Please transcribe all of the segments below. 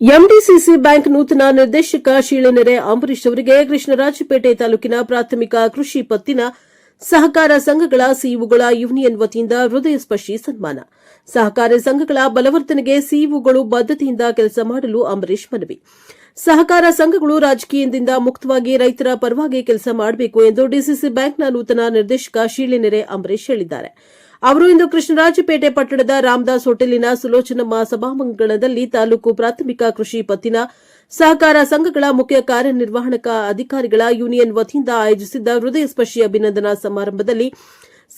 MDCC bank ನೂತನ ನಿರ್ದೇಶಕ ಶೀಳನೆರೆ ಅಂಬರೀಶ್ ಅವರಿಗೆ ಕೃಷ್ಣರಾಜಪೇಟೆ ತಾಲೂಕಿನ ಪ್ರಾಥಮಿಕ ಕೃಷಿ ಪತ್ತಿನ ಸಹಕಾರ ಸಂಘಗಳ ಸಿಇಒಗಳ ಯೂನಿಯನ್ ವತಿಯಿಂದ ಹೃದಯ ಸ್ಪರ್ಶಿ ಸನ್ಮಾನ. ಸಹಕಾರ ಸಂಘಗಳ ಬಲವರ್ಧನೆಗೆ ಸಿಇಒಗಳು ಬದ್ದತೆಯಿಂದ ಕೆಲಸ ಮಾಡಲು ಅಂಬರೀಶ್ ಮನವಿ. ಸಹಕಾರ ಸಂಘಗಳು ರಾಜಕೀಯದಿಂದ ಮುಕ್ತವಾಗಿ ರೈತರ ಪರವಾಗಿ ಕೆಲಸ ಮಾಡಬೇಕು ಎಂದು ಡಿಸಿಸಿ ಬ್ಯಾಂಕ್ನ ನೂತನ ನಿರ್ದೇಶಕ ಶೀಳಿನೆರೆ ಅಂಬರೀಶ್ ಹೇಳಿದ್ದಾರೆ. ಅವರು ಇಂದು ಕೃಷ್ಣರಾಜಪೇಟೆ ಪಟ್ಟಣದ ರಾಮದಾಸ್ ಹೋಟೆಲಿನ ಸುಲೋಚನಮ್ಮ ಸಭಾಂಗಣದಲ್ಲಿ ತಾಲೂಕು ಪ್ರಾಥಮಿಕ ಕೃಷಿ ಪತ್ತಿನ ಸಹಕಾರ ಸಂಘಗಳ ಮುಖ್ಯ ಕಾರ್ಯನಿರ್ವಹಣಕ ಅಧಿಕಾರಿಗಳ ಯೂನಿಯನ್ ವತಿಯಿಂದ ಆಯೋಜಿಸಿದ್ದ ಹೃದಯ ಸ್ಪರ್ಶಿ ಅಭಿನಂದನಾ ಸಮಾರಂಭದಲ್ಲಿ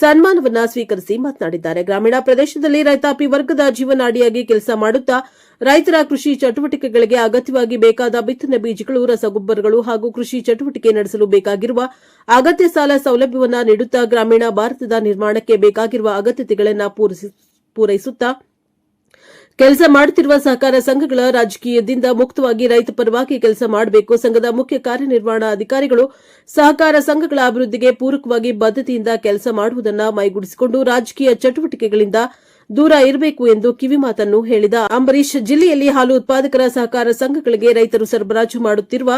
ಸನ್ಮಾನವನ್ನ ಸ್ವೀಕರಿಸಿ ಮಾತನಾಡಿದ್ದಾರೆ. ಗ್ರಾಮೀಣ ಪ್ರದೇಶದಲ್ಲಿ ರೈತಾಪಿ ವರ್ಗದ ಜೀವನಾಡಿಯಾಗಿ ಕೆಲಸ ಮಾಡುತ್ತಾ ರೈತರ ಕೃಷಿ ಚಟುವಟಿಕೆಗಳಿಗೆ ಅಗತ್ಯವಾಗಿ ಬೇಕಾದ ಬಿತ್ತನೆ ಬೀಜಗಳು, ರಸಗೊಬ್ಬರಗಳು ಹಾಗೂ ಕೃಷಿ ಚಟುವಟಿಕೆ ನಡೆಸಲು ಬೇಕಾಗಿರುವ ಅಗತ್ಯ ಸಾಲ ಸೌಲಭ್ಯವನ್ನು ನೀಡುತ್ತಾ ಗ್ರಾಮೀಣ ಭಾರತದ ನಿರ್ಮಾಣಕ್ಕೆ ಬೇಕಾಗಿರುವ ಅಗತ್ಯತೆಗಳನ್ನು ಪೂರೈಸಿ- ಪೂರೈಸುತ್ತಾ ಕೆಲಸ ಮಾಡುತ್ತಿರುವ ಸಹಕಾರ ಸಂಘಗಳ ರಾಜಕೀಯದಿಂದ ಮುಕ್ತವಾಗಿ ರೈತ ಪರವಾಗಿ ಕೆಲಸ ಮಾಡಬೇಕು. ಸಂಘದ ಮುಖ್ಯ ಕಾರ್ಯನಿರ್ವಹಣಾಧಿಕಾರಿಗಳು ಸಹಕಾರ ಸಂಘಗಳ ಅಭಿವೃದ್ಧಿಗೆ ಪೂರಕವಾಗಿ ಬದ್ಧತೆಯಿಂದ ಕೆಲಸ ಮಾಡುವುದನ್ನು ಮೈಗೂಡಿಸಿಕೊಂಡು ರಾಜಕೀಯ ಚಟುವಟಿಕೆಗಳಿಂದ ದೂರ ಇರಬೇಕು ಎಂದು ಕಿವಿಮಾತನ್ನು ಹೇಳಿದ ಅಂಬರೀಶ್ ಜಿಲ್ಲೆಯಲ್ಲಿ ಹಾಲು ಉತ್ಪಾದಕರ ಸಹಕಾರ ಸಂಘಗಳಿಗೆ ರೈತರು ಸರಬರಾಜು ಮಾಡುತ್ತಿರುವ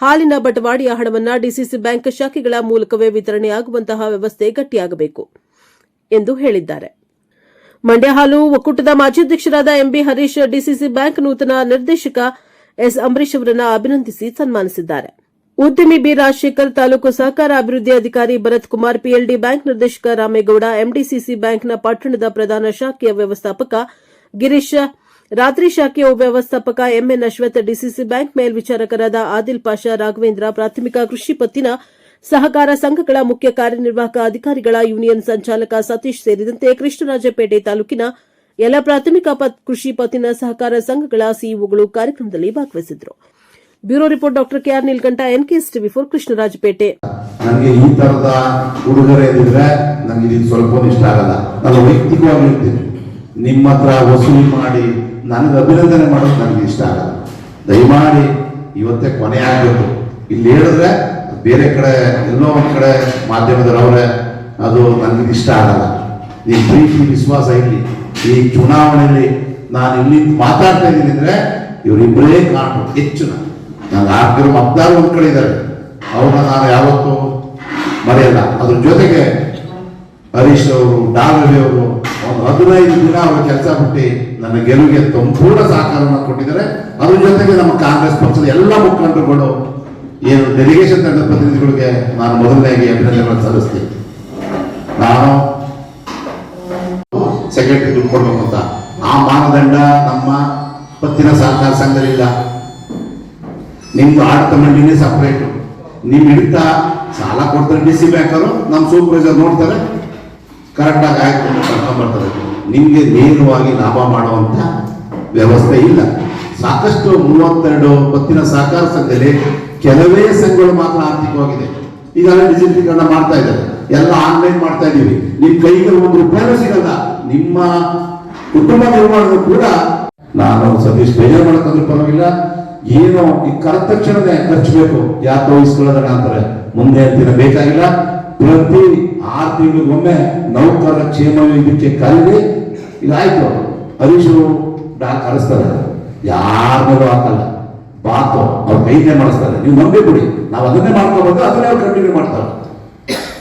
ಹಾಲಿನ ಬಟವಾಡಿಯ ಹಣವನ್ನು ಡಿಸಿಸಿ ಬ್ಯಾಂಕ್ ಶಾಖೆಗಳ ಮೂಲಕವೇ ವಿತರಣೆಯಾಗುವಂತಹ ವ್ಯವಸ್ಥೆ ಗಟ್ಟಿಯಾಗಬೇಕು ಎಂದು ಹೇಳಿದ್ದಾರೆ. ಮಂಡ್ಯ ಹಾಲು ಒಕ್ಕೂಟದ ಮಾಜಿ ಅಧ್ಯಕ್ಷರಾದ ಎಂಬಿ ಹರೀಶ್ ಡಿಸಿಸಿ ಬ್ಯಾಂಕ್ ನೂತನ ನಿರ್ದೇಶಕ ಎಸ್ ಅಂಬರೀಶ್ ಅವರನ್ನು ಅಭಿನಂದಿಸಿ ಸನ್ಮಾನಿಸಿದ್ದಾರೆ. ಉದ್ಯಮಿ ಬಿ ರಾಜಶೇಖರ್ ತಾಲೂಕು ಸಹಕಾರ ಅಭಿವೃದ್ಧಿ ಅಧಿಕಾರಿ ಭರತ್ ಕುಮಾರ್ ಪಿಎಲ್ಡಿ ಬ್ಯಾಂಕ್ ನಿರ್ದೇಶಕ ರಾಮೇಗೌಡ, ಎಂಡಿಸಿಸಿ ಬ್ಯಾಂಕ್ನ ಪಟ್ಟಣದ ಪ್ರಧಾನ ಶಾಖೆಯ ವ್ಯವಸ್ಥಾಪಕ ಗಿರೀಶ್, ರಾತ್ರಿ ಶಾಖೆಯ ವ್ಯವಸ್ಥಾಪಕ ಎಂಎನ್ ಅಶ್ವಥ್, ಡಿಸಿಸಿ ಬ್ಯಾಂಕ್ ಮೇಲ್ವಿಚಾರಕರಾದ ಆದಿಲ್ ಪಾಷಾ, ರಾಘವೇಂದ್ರ ಪ್ರಾಥಮಿಕ ಕೃಷಿ ಪತ್ತಿನ ಸಹಕಾರ ಸಂಘಗಳ ಮುಖ್ಯ ಕಾರ್ಯನಿರ್ವಾಹಕ ಅಧಿಕಾರಿಗಳ ಯೂನಿಯನ್ ಸಂಚಾಲಕ ಸತೀಶ್ ಸೇರಿದಂತೆ ಕೃಷ್ಣರಾಜಪೇಟೆ ತಾಲೂಕಿನ ಎಲ್ಲ ಪ್ರಾಥಮಿಕ ಕೃಷಿ ಪತ್ತಿನ ಸಹಕಾರ ಸಂಘಗಳ ಸಿಇಒಗಳು ಕಾರ್ಯಕ್ರಮದಲ್ಲಿ ಭಾಗವಹಿಸಿದರು. Bureau report doctor KR Neelkanth, NKS TV four Krishnarajpet. ನನಗೆ ಈ ತರದ ಉಡುಗೊರೆ ಇದ್ರೆ ನನಗೆ ಇದು ಸ್ವಲ್ಪ ಇಷ್ಟ ಆಗಲ್ಲ. ನಾನು ವೈಯಕ್ತಿಕವಾಗಿ ಹೇಳ್ತೀನಿ. ನಿಮ್ಮ ಹತ್ರ ವಸೂಲಿ ಮಾಡಿ ನನಗೆ ಅಭಿನಂದನೆ ಮಾಡೋದು ನನಗೆ ಇಷ್ಟ ಆಗಲ್ಲ. ದಯಮಾಡಿ ಇವತ್ತೇ ಕೊನೆ ಆಗಬೇಕು ಇಲ್ಲಿ ಹೇಳಿದ್ರೆ ಬೇರೆ ಕಡೆ ಎಲ್ಲೋ ಒಂದು ಕಡೆ ಮಾಧ್ಯಮದವರೇ ಅದು ನನಗೆ ಇಷ್ಟ ಆಗಲ್ಲ. ಈ ಪ್ರೀತಿ ವಿಶ್ವಾಸ ಇಲ್ಲಿ, ಈ ಚುನಾವಣೆಯಲ್ಲಿ ನಾನು ಇಲ್ಲಿ ಮಾತಾಡ್ತಾ ಇದ್ದೀನಿ ಅಂದರೆ ಇವರಿಬ್ಬರೇ ಕಾಣು ಹೆಚ್ಚು ನಾನು ನಾನು ಆಗ್ತಿರೋ ಮತದಾರರು ಒಂದ್ ಕಡೆ ಇದ್ದಾರೆ. ಅವ್ರನ್ನ ನಾನು ಯಾವತ್ತೂ ಮರೆಯಲ್ಲ. ಅದ್ರ ಜೊತೆಗೆ ಹರೀಶ್ ಅವರು ಡಾಲವಿ ಅವರು, ಒಂದು ಹದಿನೈದು ದಿನ ಅವರು ಕೆಲಸ ಬಿಟ್ಟು ನನ್ನ ಗೆಲುವಿಗೆ ಸಂಪೂರ್ಣ ಸಹಕಾರವನ್ನು ಕೊಟ್ಟಿದ್ದಾರೆ. ಅದ್ರ ಜೊತೆಗೆ ನಮ್ಮ ಕಾಂಗ್ರೆಸ್ ಪಕ್ಷದ ಎಲ್ಲ ಮುಖಂಡರುಗಳು ಏನು ಡೆಲಿಗೇಷನ್ ತಂಡದ ಪ್ರತಿನಿಧಿಗಳಿಗೆ ನಾನು ಮೊದಲನೇಗೆ ಅಭಿನಂದನೆಗಳನ್ನು ಸಲ್ಲಿಸ್ತೀನಿ. ನಾನು ಸೆಕ್ರೆಟರಿ ದುಡ್ಡು ಕೊಡ್ಬೇಕು ಅಂತ. ಆ ಮಾನದಂಡ ನಮ್ಮ ಪತ್ತಿನ ಸಹಕಾರ ಸಂಘದಲ್ಲಿಲ್ಲ. ನಿಮ್ದು ಆಡಳಿತ ಮಂಡಳಿನೇ ಸಪ್ರೇಟ್ ನೀವು ಹಿಡಿತ ಸಾಲ ಕೊಡ್ತಾರೆ ಡಿ ಸಿ ಬ್ಯಾಂಕರು ನಮ್ಮ ಸೂಪರ್ವೈಸರ್ ನೋಡ್ತಾರೆ. ಕರೆಕ್ಟಾಗಿ ಆಯ್ತು ಕರ್ಕೊಂಡ್ಬರ್ತಾರೆ ನಿಮಗೆ ನೇರವಾಗಿ ಲಾಭ ಮಾಡುವಂತ ವ್ಯವಸ್ಥೆ ಇಲ್ಲ. ಸಾಕಷ್ಟು ಮೂವತ್ತೆರಡು ಪತ್ತಿನ ಸಹಕಾರ ಸಂಘದಲ್ಲಿ ಕೆಲವೇ ಸಂಘಗಳು ಮಾತ್ರ ಆರ್ಥಿಕವಾಗಿದೆ. ಈಗಾಗಲೇ ಡಿಜಿಟಲೀಕರಣ ಮಾಡ್ತಾ ಇದ್ದಾರೆ. ಎಲ್ಲ ಆನ್ಲೈನ್ ಮಾಡ್ತಾ ಇದ್ದೀವಿ. ನಿಮ್ ಕೈಗೆ ಒಂದು ರೂಪಾಯಿನೂ ಸಿಗಲ್ಲ. ನಿಮ್ಮ ಕುಟುಂಬ ನಿರ್ಮಾಣದ ಕೂಡ ನಾನು ಸತೀಶ್ ಬೇಜಾರು ಮಾಡಕ್ಕಂದ್ರೂ ಪರವಾಗಿಲ್ಲ. ಏನು ಈ ಕರೆದ ತಕ್ಷಣನೇ ಖರ್ಚು ಬೇಕು. ಯಾಕೆ ವಹಿಸ್ಕೊಳ್ಳೋದಣ ಅಂತಾರೆ. ಮುಂದೆ ದಿನ ಬೇಕಾಗಿಲ್ಲ. ಪ್ರತಿ ಆರು ತಿಂಗಳಿಗೊಮ್ಮೆ ನೌಕರರ ಕ್ಷೇಮ ಇದಕ್ಕೆ ಕರೆದಿ ಇದಾಯ್ತು ಹರೀಶು ಡಾ ಕರೆಸ್ತಾರೆ. ಮೇಲೂ ಹಾಕಲ್ಲ. ಬಾತು. ಅವ್ರ ಕೈನೇ ಮಾಡಿಸ್ತಾರೆ. ನೀವು ನಂಬಿ ಬಿಡಿ ನಾವು ಅದನ್ನೇ ಮಾಡ್ಕೋಬೇಕು ಅದನ್ನೇ ಅವ್ರು ಕಂಟಿನ್ಯೂ ಮಾಡ್ತಾರೆ.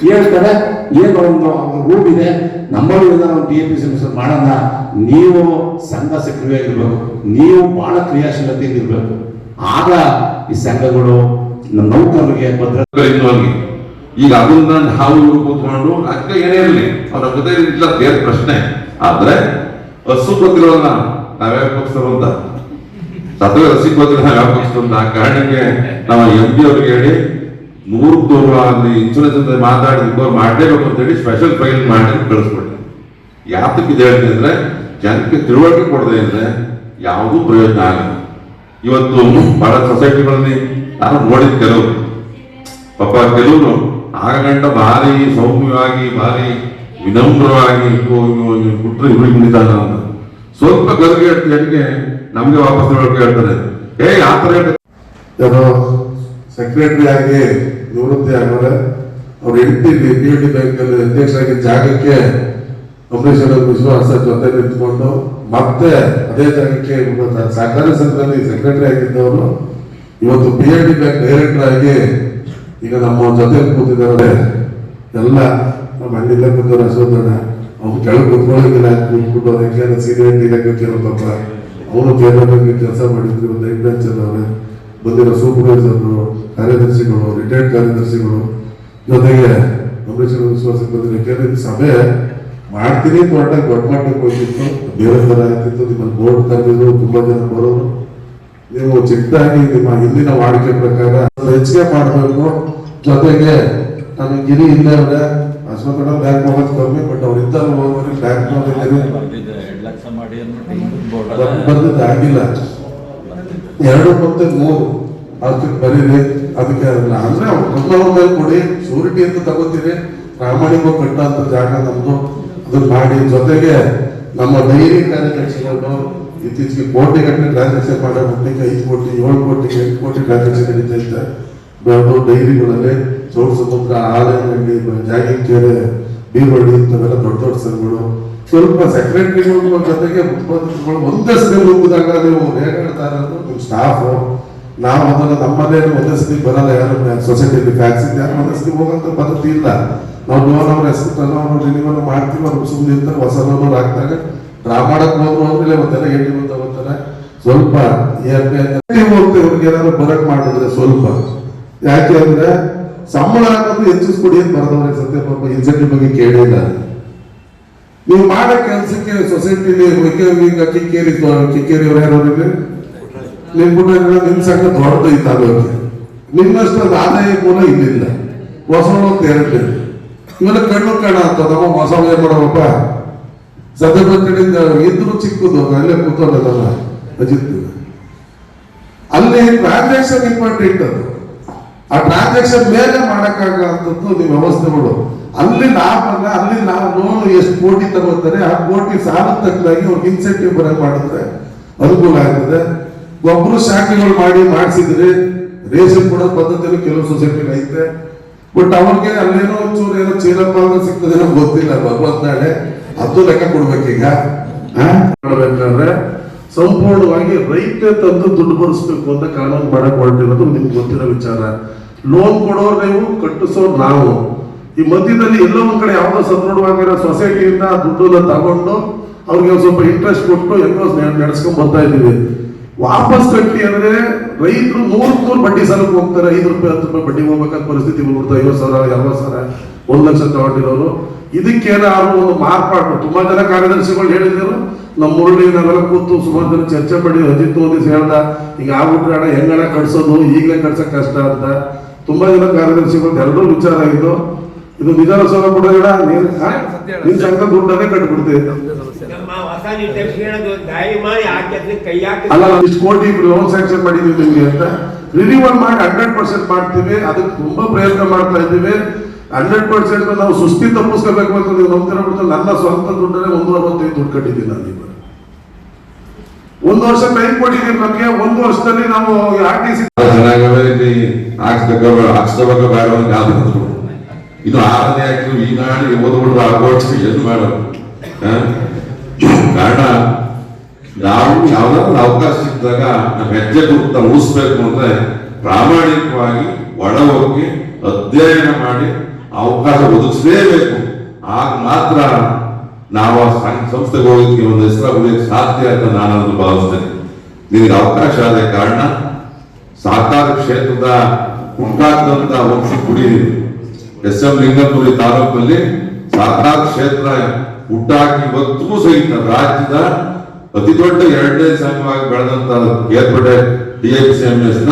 ಹೇಳ್ತಾರೆ, ಏನು ಒಂದು ರೂಮ್ ಇದೆ, ನಮ್ಮಲ್ಲಿ ಇಲ್ಲ ಒಂದು ಟಿ ಎ ಪಿ ಸಿ ಮಾಡೋಣ, ನೀವು ಸಂಘ ಸಕ್ರಿಯವಾಗಿರ್ಬೇಕು ನೀವು ಬಹಳ ಕ್ರಿಯಾಶೀಲತೆಯಿಂದ ಇರಬೇಕು. ಆಗ ಈ ಸಂಘಗಳು ನೌಕರರಿಗೆ ಭದ್ರತೆ ಈಗ ಅದನ್ನ ನಾವು ಇವ್ರು ಕೂತ್ಕೊಂಡು ಅದಕ್ಕೆ ಏನೇ ಇರಲಿ, ಅವ್ರ ಜೊತೆ ಇಲ್ಲ, ಬೇರೆ ಪ್ರಶ್ನೆ. ಆದ್ರೆ ಹಸು ಗೊತ್ತಿರೋಲ್ಲ ನಾವ್ಯಾವ ಪಕ್ಷರು ಅಂತ? ಸತ್ವ ಹಸಿ ಗೊತ್ತಿಲ್ಲ ನಾವ್ಯಾವ ಪಕ್ಷರು ಅಂತ? ಕಾರಣಕ್ಕೆ ನಾವು ಎಂ ಪಿ ಅವ್ರಿಗೆ ಹೇಳಿ ನೂರು ದೂರ ಅಲ್ಲಿ ಇನ್ಸೂರೆನ್ಸ್ ಅಂತ ಮಾತಾಡಿ ಇಬ್ಬರು ಮಾಡಲೇಬೇಕು ಅಂತ ಹೇಳಿ ಸ್ಪೆಷಲ್ ಫೈಲ್ ಮಾಡಿ ಕಳಿಸ್ಬಿಟ್ಟೆ ಯಾತಕ್ಕೆ ಇದು ಹೇಳ್ತೀನಿ ಅಂದರೆ, ಜನಕ್ಕೆ ತಿಳುವಳಿಕೆ ಕೊಡದೆ ಅಂದರೆ ಯಾವುದೂ ಪ್ರಯೋಜನ ಆಗಲ್ಲ. ಇವತ್ತು ಬಹಳ ಸೊಸೈಟಿಗಳಲ್ಲಿ ನಾನು ನೋಡಿದ ಕೆಲವರು ಪಾಪ ಕೆಲವರು ಆಗ ಗಂಟ ಭಾರಿ ಸೌಮ್ಯವಾಗಿ, ಭಾರಿ ವಿನಮ್ರವಾಗಿ ಕುಟ್ರೆ ಕುಣಿತಾನ ಅಂತ. ಸ್ವಲ್ಪ ಗದಗೆ ಹೇಳಿಗೆ ನಮಗೆ ವಾಪಸ್ ಹೇಳ್ತಾರೆ. ಏ, ಆ ಥರ ನಾನು ಸೆಕ್ರೆಟರಿ ಆಗಿ ನಿವೃತ್ತಿ ಆಗೋರೆ ಅವ್ರು ಹೆಂಡ್ತಿದ್ವಿ ಪಿ ಡಿ ಬ್ಯಾಂಕಲ್ಲಿ ಅಧ್ಯಕ್ಷರಾಗಿ ಜಾಗಕ್ಕೆ ಅಂಬರೀಶ್ ಅವರ ವಿಶ್ವಾಸ ಜೊತೆ ನಿಂತ್ಕೊಂಡು ಮತ್ತೆ ಅದೇ ಜಾಗಕ್ಕೆ ಸಹಕಾರಿ ಸಂಘದಲ್ಲಿ ಸೆಕ್ರೆಟರಿ ಆಗಿದ್ದವರು. ಇವತ್ತು P L D bank director ಆಗಿ ಈಗ ನಮ್ಮ ಜೊತೆ ಕೂತಿದ್ದಾರೆ. ಎಲ್ಲ ನಮ್ಮ ಹಣ್ಣಿಲ್ಲ ಕೂತವ್ರು ಅಶೋಧನ ಅವ್ನು ಕೆಳಗೆ ಕುತ್ಕೊಳ್ಳೋಂಗಿಲ್ಲ ಕೂತ್ಬಿಟ್ಟು ಹೆಂಗೆ ಸೀನಿಯರ್ ಇಲಾಖೆ ಪಾಪ ಅವನು ಕೇಂದ್ರದಲ್ಲಿ ಕೆಲಸ ಮಾಡಿದ್ರು. ಇವತ್ತು ಐದು ಬೆಂಚಲ್ಲಿ ಅವರೇ ಬಂದಿರೋ ಸೂಪರ್ವೈಸರ್ಗಳು ಕಾರ್ಯದರ್ಶಿಗಳು ರಿಟೈರ್ಡ್ ಕಾರ್ಯದರ್ಶಿಗಳು ಜೊತೆಗೆ ಅಮೃತ್ಸರ ವಿಶ್ವಾಸ ವಿಶ್ವಾಸಕ್ಕೆ ಬಂದಿರೋ ಕೇಂದ್ರ ಸಭೆ ಮಾಡ್ತೀನಿ ಕೊಟ್ಟ ದೊಡ್ಡ ಮಟ್ಟಕ್ಕೆ ಹೋಗಿತ್ತು ಬೇರೆ ಥರ ಆಗ್ತಿತ್ತು ನಿಮ್ಮ ಬೋರ್ಡ್ ಕರೆದಿದ್ರು ತುಂಬಾ ಜನ ಬರೋರು. ನೀವು ಚಿಕ್ಕದಾಗಿ ನಿಮ್ಮ ಹಿಂದಿನ ವಾಡಿಕೆ ಪ್ರಕಾರ ಹೆಚ್ಚಿಗೆ ಮಾಡಬೇಕು. ಜೊತೆಗೆ ನಮ್ಮ ಗಿರಿ ಇಲ್ಲೇ ಅಂದ್ರೆ ಅಶ್ವತ್ಥ ಬ್ಯಾಂಕ್ ಹೋಗೋದು ಕಮ್ಮಿ ಬಟ್ ಅವ್ರು ಇದ್ದಾಗ ಹೋಗೋರಿ ಬ್ಯಾಂಕ್ ಬಂದಿದ್ದು ಆಗಿಲ್ಲ ಎರಡು ಮತ್ತೆ ಮೂರು. ಅದಕ್ಕೆ ಬರೀರಿ. ಅದಕ್ಕೆ ಅಂದ್ರೆ ತೊಂಬರ ಮೇಲೆ ಕೊಡಿ. ಶೂರಿಟಿ ಅಂತ ತಗೋತೀರಿ. ಪ್ರಾಮಾಣಿಕ ಕಟ್ಟ ಅಂತ ಜಾಗ ನಮ್ದು. ಅದನ್ನ ಮಾಡಿ. ಜೊತೆಗೆ ನಮ್ಮ ಡೈರಿ ಕಾರ್ಯದರ್ಶಿಗಳು ಇತ್ತೀಚೆಗೆ ಕೋಟಿ ಗಟ್ಟಲೆ ಟ್ರಾನ್ಸಾಕ್ಷನ್ ಮಾಡೋ ಮಟ್ಟಿಗೆ ಐದು ಕೋಟಿ, ಏಳು ಕೋಟಿ ಎಂಟು ಕೋಟಿ ಟ್ರಾನ್ಸಾಕ್ಷನ್ ನಡೀತಾ ಇತ್ತು ಯಾವುದು ಡೈರಿಗಳಲ್ಲಿ ಚೌಡ ಸಮುದ್ರ ಆಲಯ ಜಾಗಿಂಗ್ ಕೇರೆ ಬೀರುಳ್ಳಿ ಇಂಥವೆಲ್ಲ ದೊಡ್ಡ ದೊಡ್ಡ ಸಂಘಗಳು ಸ್ವಲ್ಪ ಸೆಕ್ರೆಟರಿಗಳು ಜೊತೆಗೆ ಮುಖ್ಯಮಂತ್ರಿಗಳು ಒಂದೇ ಹೋಗುದಾಗ ಹೋಗಿದಾಗ ನೀವು ಹೇಗಾಡ್ತಾರೆ ಇರೋದು ನಿಮ್ಮ ಸ್ಟಾಫ್ ನಾವು ಅದನ್ನು ನಮ್ಮಲ್ಲೇ ಒಂದೇ ಬರಲ್ಲ, ಯಾರು ಸೊಸೈಟಿಲಿ ಫ್ಯಾಕ್ಸ್ ಯಾರು ಒಂದೇ ಹೋಗಂತ ಪದ್ಧತಿ ಇಲ್ಲ. ನಾವು ಲೋನ್ ಅವ್ರ ಹೆಸರು ಟರ್ನ್ ರಿನಿವಲ್ ಮಾಡ್ತೀವಿ, ಅವ್ರು ಸುಮ್ಮನೆ ಇರ್ತಾರೆ, ಹೊಸ ಲೋನ್ ಹಾಕ್ದಾಗ ಡ್ರಾ ಮಾಡಕ್ ಹೋದ್ರು ಅಂದ್ರೆ ಒಂದೆಲ್ಲ ಹೇಳಿ ಬಂದ ಹೋಗ್ತಾರೆ ಸ್ವಲ್ಪ ಹೋಗ್ತೇವೆ ಅವ್ರಿಗೆ ಏನಾದ್ರು ಬರಕ್ ಮಾಡಿದ್ರೆ ಸ್ವಲ್ಪ. ಯಾಕೆ ಅಂದ್ರೆ ಸಂಬಳ ಅನ್ನೋದು ಹೆಚ್ಚಿಸ್ಕೊಡಿ ಅಂತ ಬರ್ದವ್ರೆ ಸತ್ಯ ಪಾಪ ಇನ್ಸೆಂಟಿವ್ ಬಗ್ಗೆ ಕೇಳಿಲ್ಲ. ನೀವು ಮಾಡೋ ಕೆಲಸಕ್ಕೆ ಸೊಸೈಟಿಲಿ ಈಗ ಕಿಕ್ಕೇರಿ ಕಿಕ್ಕೇರಿ ಅವ್ರು ಯಾರು ನಿಮ್ ಕೂಡ ನಿಮ್ ಸಂಘ ದೊಡ್ಡದು ಈ ತಾಲೂಕಿಗೆ ನಿಮ್ಮಷ್ಟು ಅದು ಆದಾಯ ಮೂಲ ಇಲ್ಲಿಲ್ಲ. ಹೊಸ ಎರಡು ಇವೆಲ್ಲ ಕಣ್ಣು ಕಣ ಅಂತ ನಮ್ಮ ಹೊಸ ಮಾಡೋಪ್ಪ ಸದ್ಯ ಕಡೆಯಿಂದ ಇದ್ರು ಚಿಕ್ಕದು ಅಲ್ಲೇ ಕೂತಲ್ಲ ಅಜಿತ್. ಅಲ್ಲಿ ಟ್ರಾನ್ಸಾಕ್ಷನ್ ಇಂಪಾರ್ಟೆಂಟ್ ಅದು. ಆ ಟ್ರಾನ್ಸಾಕ್ಷನ್ ಮೇಲೆ ಮಾಡಕ್ಕಾಗಂಥದ್ದು ನಿಮ್ಮ ವ್ಯವಸ್ಥೆಗಳು. ಅಲ್ಲಿ ಲಾಭನ ಅಲ್ಲ ನಾವು ಲೋನ್ ಎಷ್ಟು ಕೋಟಿ ತಗೋತಾರೆ ಆ ಕೋಟಿ ಸಾಲ ತಕ್ಕದಾಗಿ ಅವ್ರಿಗೆ ಇನ್ಸೆಂಟಿವ್ ಬರಂಗ್ ಮಾಡಿದ್ರೆ ಅನುಕೂಲ ಆಗ್ತದೆ. ಒಬ್ರು ಶಾಖೆಗಳು ಮಾಡಿ ಮಾಡಿಸಿದ್ರೆ ರೇಷನ್ ಕೊಡೋ ಪದ್ಧತಿಯಲ್ಲಿ ಕೆಲವು ಸೊಸೈಟಿ ಐತೆ. ಬಟ್ ಅವ್ರಿಗೆ ಅಲ್ಲೇನೋ ಒಂಚೂರು ಏನೋ ಚೀಲಪ್ಪ ಸಿಗ್ತದೇನೋ ಗೊತ್ತಿಲ್ಲ. ಭಗವತ್ ನಾಳೆ ಅದು ಲೆಕ್ಕ ಕೊಡ್ಬೇಕೀಗ? ಮಾಡ್ಬೇಕಾದ್ರೆ ಸಂಪೂರ್ಣವಾಗಿ ರೈತ ತಂದು ದುಡ್ಡು ಬರೆಸ್ಬೇಕು ಅಂತ ಕಾನೂನು ಮಾಡಕ್ ಹೊರಟಿರೋದು ನಿಮ್ಗೆ ಗೊತ್ತಿರೋ ವಿಚಾರ. ಲೋನ್ ಕೊಡೋರು ನೀವು ಕಟ್ಟಿಸೋ ನಾವು. ಈ ಮಧ್ಯದಲ್ಲಿ ಎಲ್ಲೋ ಒಂದ್ ಕಡೆ ಯಾವ್ದೋ ಸದೃಢವಾಗಿರೋ ಸೊಸೈಟಿಯಿಂದ ದುಡ್ಡು ದುಡ್ಡನ್ನ ತಗೊಂಡು ಅವ್ರಿಗೆ ಸ್ವಲ್ಪ ಇಂಟ್ರೆಸ್ಟ್ ಕೊಟ್ಟು ಎಲ್ಲೋ ನಡೆಸ್ಕೊಂಡ್ ಬರ್ತಾ ಇದೀವಿ ವಾಪಸ್ ಕಟ್ಟಿ ಅಂದ್ರೆ ರೈತರು ನೂರ್ ನೂರು ಬಡ್ಡಿ ಸಾಲಕ್ಕೆ ಹೋಗ್ತಾರೆ. ಐದು ರೂಪಾಯಿ, ಹತ್ತು ರೂಪಾಯಿ ಬಡ್ಡಿ ಹೋಗ್ಬೇಕಾದ ಪರಿಸ್ಥಿತಿ ಬಂದ್ಬಿಡ್ತಾರೆ ಐವತ್ತು ಸಾವಿರ ಎರಡು ಸಾವಿರ, ಒಂದ್ ಲಕ್ಷ ತಗೊಂಡಿರೋರು. ಇದಕ್ಕೇನಾದ್ರು ಒಂದು ಮಾರ್ಪಾಡು. ತುಂಬಾ ಜನ ಕಾರ್ಯದರ್ಶಿಗಳು ಹೇಳಿದ್ರು. ನಮ್ಮ ನಗರ ನಾವೆಲ್ಲ ಕೂತು ಸುಮಾರು ಜನ ಚರ್ಚೆ ಮಾಡಿ ಅಜಿತ್ ಓದಿಸ್ ಹೇಳ್ದ ಈಗ ಆಗ್ಬಿಟ್ರೆ ಅಣ್ಣ ಹೆಂಗಣ ಕಟ್ಸೋದು ಈಗಲೇ ಕಳ್ಸಕ್ ಕಷ್ಟ ಅಂತ. ತುಂಬಾ ಜನ ಕಾರ್ಯದರ್ಶಿಗಳು ಎರಡೂ ವಿಚಾರ ಆಗಿದ್ದು ಇದು ವಿಧಾನಸೌಧ ಕೂಡ ನೀನ್ ಆ? ನಿನ್ ಸಂಘ ದುಡ್ಡನ್ನೇ ಕಟ್ಬಿಡ್ತೀವಿ ಅಲ್ಲ ಇಷ್ಟು ಕೋಟಿ ಲೋನ್ ಸ್ಯಾಂಕ್ಷನ್ ಮಾಡಿದೀವಿ ನಿಮ್ಗೆ ಅಂತ. ರಿನಿವಲ್ ಮಾಡಿ ಹಂಡ್ರೆಡ್ ಪರ್ಸೆಂಟ್ ಮಾಡ್ತೀವಿ. ಅದಕ್ಕೆ ತುಂಬಾ ಪ್ರಯತ್ನ ಮಾಡ್ತಾ ಇದ್ದೀವಿ. ಹಂಡ್ರೆಡ್ ಪರ್ಸೆಂಟ್ ನಾವು ಸುಸ್ತಿ ತಪ್ಪಿಸ್ಕೋಬೇಕು ಅಂತ ನೀವು ನಂಬ್ತಿರೋ ನನ್ನ ಸ್ವಂತ ದುಡ್ಡನ್ನೇ ಒಂದು ಅರವತ್ತೈದು ದುಡ್ಡು ಕಟ್ಟಿದ್ದೀನಿ ನಾನು ಒಂದು ವರ್ಷ ಟೈಮ್ ಕೊಟ್ಟಿದ್ದೀರಿ ನಮಗೆ, ಒಂದು ವರ್ಷದಲ್ಲಿ ನಾವು ಆರ್ ಟಿ ಸಿ ಇಲ್ಲಿ ಬೇಡ ಒಂದು. ಇದು ಆರನೇ ಆಯ್ತು, ಈ ನಾಡು ಓದ್ಬಿಟ್ರು ಆಗೋಷ್ಟು ಏನು ಬೇಡ? ಕಾರಣ ನಾವು ಯಾವ್ದಾದ್ರು ಅವಕಾಶ ಸಿಕ್ಕಿದಾಗ ನಮ್ಮ ಹೆಜ್ಜೆ ಗುರುತ ಉಳಿಸ್ಬೇಕು ಅಂದ್ರೆ ಪ್ರಾಮಾಣಿಕವಾಗಿ ಒಳ ಹೋಗಿ ಅಧ್ಯಯನ ಮಾಡಿ ಅವಕಾಶ ಒದಗಿಸಲೇಬೇಕು ಆಗ ಮಾತ್ರ ನಾವು ಆ ಸಂಸ್ಥೆಗೆ ಹೋಗೋದಕ್ಕೆ ಒಂದು ಹೆಸರು ಹೋಗಲಿಕ್ಕೆ ಸಾಧ್ಯ ಅಂತ ನಾನು ಭಾವಿಸ್ತೇನೆ. ನಿಮಗೆ ಅವಕಾಶ ಆದ ಕಾರಣ ಸಾಕಾರ ಕ್ಷೇತ್ರದ ಉಂಟಾದಂತ ವಂಶ ಕುಡಿ ಎಸ್ ಎಂ ಲಿಂಗಪುರಿ ತಾಲೂಕಲ್ಲಿ ಸಾಕಾರ ಕ್ಷೇತ್ರ ಹುಟ್ಟಾಕಿ ಇವತ್ತಿಗೂ ಸಹಿತ ರಾಜ್ಯದ ಅತಿ ದೊಡ್ಡ ಎರಡನೇ ಸಂಘವಾಗಿ ಬೆಳೆದಂತ ಏರ್ಪಡೆ ಡಿ ಎಸ್ನ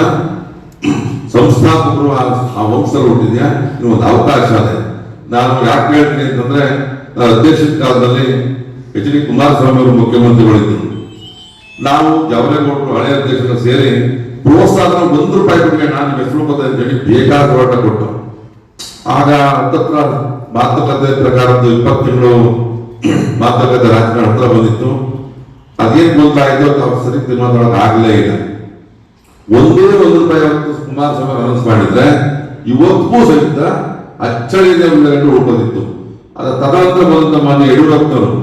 ಸಂಸ್ಥಾಪಕರು ಆ- ವಂಶದಲ್ಲಿ ಹುಟ್ಟಿದ್ಯಾ? ಒಂದು ಅವಕಾಶ ಅದೇ ನಾನು ಯಾಕೆ ಹೇಳ್ತೀನಿ ಅಂತಂದ್ರೆ ನಾನು ಅಧ್ಯಕ್ಷದ ಕಾಲದಲ್ಲಿ ಎಚ್ ಡಿ ಕುಮಾರಸ್ವಾಮಿ ಅವರು ಮುಖ್ಯಮಂತ್ರಿಗಳಿದ್ದರು. ನಾವು ಜವರೇಗೌಡರು ಹಳೆಯ ಅಧ್ಯಕ್ಷರ ಸೇರಿ ಪ್ರೋತ್ಸಾಹ ಒಂದು ರೂಪಾಯಿ ಕೊಟ್ಟಿಗೆ ನಾನು ಗೊತ್ತ ಅಂತ ಹೇಳಿ ಬೇಕಾದ ಹೋರಾಟ ಕೊಟ್ಟು ಆಗ ಹತ್ತತ್ರ ಮಾತುಕತೆ ಪ್ರಕಾರ ಒಂದು ಇಪ್ಪತ್ತು ತಿಂಗಳು ಮಾತುಕತೆ ರಾಜಕಾರಣ ಹತ್ರ ಬಂದಿತ್ತು. ಅದೇನು ಗೊತ್ತಾಯಿತು ಅವ್ರು ಸರಿ ತೀರ್ಮಾನ ಆಗಲೇ ಇಲ್ಲ. ಒಂದೇ ಒಂದು ರೂಪಾಯಿ ಅವತ್ತು ಕುಮಾರಸ್ವಾಮಿ ಅನೌನ್ಸ್ ಮಾಡಿದ್ರೆ, ಇವತ್ತಿಗೂ ಸಹಿತ ಅಚ್ಚಳಿಯಿಂದ ಉಳ್ಕೋದಿತ್ತು ಅದ ತದನಂತರ ಬಂದಂತ ಮಾನ್ಯ ಯಡಿಯೂರಪ್ಪನವರು